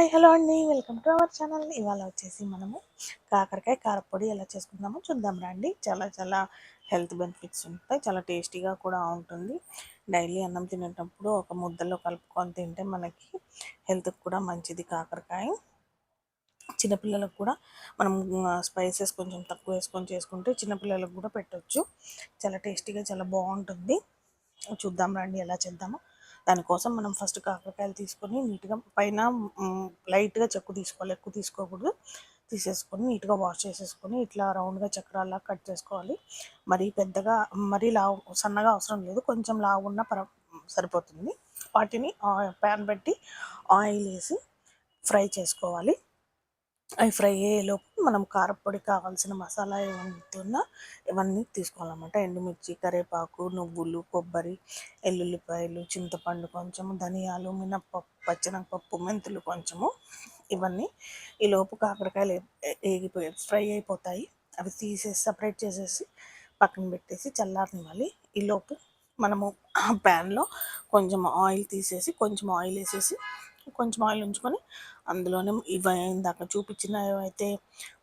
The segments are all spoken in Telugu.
హాయ్ హలో అండి. Welcome to our channel. ఇవాళ వచ్చేసి మనము కాకరకాయ కారపొడి ఎలా చేసుకుందామో చూద్దాం రండి. చాలా చాలా హెల్త్ బెనిఫిట్స్ ఉంటాయి. చాలా టేస్టీగా కూడా ఉంటుంది. డైలీ అన్నం తినేటప్పుడు ఒక ముద్దలో కలుపుకొని తింటే మనకి హెల్త్కి కూడా మంచిది కాకరకాయ. చిన్నపిల్లలకు కూడా మనం స్పైసెస్ కొంచెం తక్కువ వేసుకొని చేసుకుంటే చిన్నపిల్లలకు కూడా పెట్టవచ్చు చాలా టేస్టీగా చాలా బాగుంటుంది. చూద్దాం రండి ఎలా చేద్దామో. దానికోసం మనం ఫస్ట్ కాకరకాయలు తీసుకొని నీట్గా పైన లైట్గా చెక్కు తీసుకోవాలి. ఎక్కువ తీసుకోకూడదు. తీసేసుకొని నీట్గా వాష్ చేసేసుకొని ఇట్లా రౌండ్గా చక్రాల్లా కట్ చేసుకోవాలి. మరీ పెద్దగా మరీ లావు సన్నగా అవసరం లేదు. కొంచెం లావు ఉన్న పర సరిపోతుంది. వాటిని ప్యాన్ పెట్టి ఆయిల్ వేసి ఫ్రై చేసుకోవాలి. అవి ఫ్రై అయ్యేలోపు మనం కారపొడి కావాల్సిన మసాలా ఏమన్నా ఇవన్నీ తీసుకోవాలన్నమాట. ఎండుమిర్చి కరివేపాకు నువ్వులు కొబ్బరి ఎల్లుల్లిపాయలు చింతపండు కొంచెము ధనియాలు మినప్పప్పు పచ్చెనగపప్పు మెంతులు కొంచెము ఇవన్నీ ఈ లోపు కాకరకాయలు ఏగిపోయి ఫ్రై అయిపోతాయి. అవి తీసేసి సపరేట్ చేసేసి పక్కన పెట్టేసి చల్లారనివ్వాలి. ఈలోపు మనము ప్యాన్లో కొంచెం ఆయిల్ తీసేసి కొంచెం ఆయిల్ వేసేసి కొంచెం ఆయిల్ ఉంచుకొని అందులోనే ఇవి ఇందాక చూపించిన ఏవైతే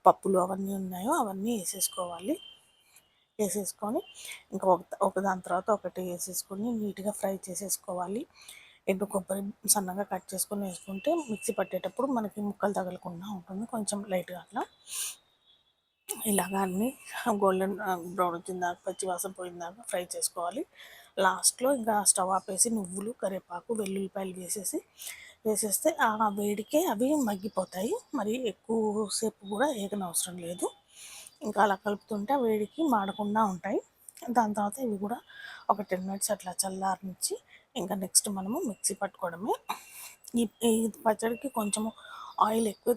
పప్పులు అవన్నీ ఉన్నాయో అవన్నీ వేసేసుకోవాలి. వేసేసుకొని ఇంకా ఒక ఒక దాని తర్వాత ఒకటి వేసేసుకొని నీట్గా ఫ్రై చేసేసుకోవాలి. ఎండు కొబ్బరి సన్నగా కట్ చేసుకొని వేసుకుంటే మిక్సీ పట్టేటప్పుడు మనకి ముక్కలు తగలకుండా ఉంటుంది. కొంచెం లైట్గా అట్లా ఇలాగా అన్నీ గోల్డెన్ బ్రౌన్ వచ్చిన దాకా పచ్చి వాసన పోయిన దాకా ఫ్రై చేసుకోవాలి. లాస్ట్లో ఇంకా స్టవ్ ఆపేసి నువ్వులు కరివేపాకు వెల్లుల్లిపాయలు వేసేసి వేసేస్తే ఆ వేడికే అవి మగ్గిపోతాయి. మరి ఎక్కువసేపు కూడా ఏగనవసరం లేదు. ఇంకా అలా కలుపుతుంటే ఆ వేడికి మాడకుండా ఉంటాయి. దాని తర్వాత ఇవి కూడా ఒక టెన్ మినిట్స్ అట్లా చల్లారనిచ్చి ఇంకా నెక్స్ట్ మనము మిక్సీ పట్టుకోవడమే. ఈ పచ్చడికి కొంచెము ఆయిల్ ఎక్కువ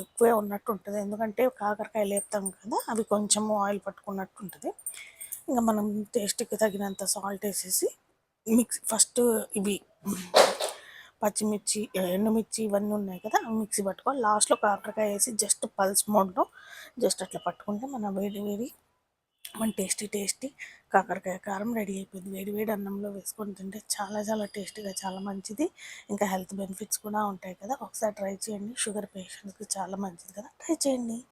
ఎక్కువే ఉన్నట్టు ఉంటుంది ఎందుకంటే కాకరకాయ లేపుతాం కదా అవి కొంచెము ఆయిల్ పట్టుకున్నట్టు ఉంటుంది ఇంకా మనం టేస్ట్కి తగినంత సాల్ట్ వేసేసి మిక్స్ ఫస్ట్ ఇవి పచ్చిమిర్చి ఎండుమిర్చి ఇవన్నీ ఉన్నాయి కదా మిక్సీ పట్టుకోవాలి లాస్ట్లో కాకరకాయ వేసి జస్ట్ పల్స్ మోడ్లో జస్ట్ అట్లా పట్టుకుంటే మన వేడి వేడి మన టేస్టీ టేస్టీ కాకరకాయ కారం రెడీ అయిపోయింది. వేడి వేడి అన్నంలో వేసుకొని తింటే చాలా చాలా టేస్టీగా చాలా మంచిది. ఇంకా హెల్త్ బెనిఫిట్స్ కూడా ఉంటాయి కదా ఒకసారి ట్రై చేయండి. షుగర్ పేషెంట్స్కి చాలా మంచిది కదా ట్రై చేయండి.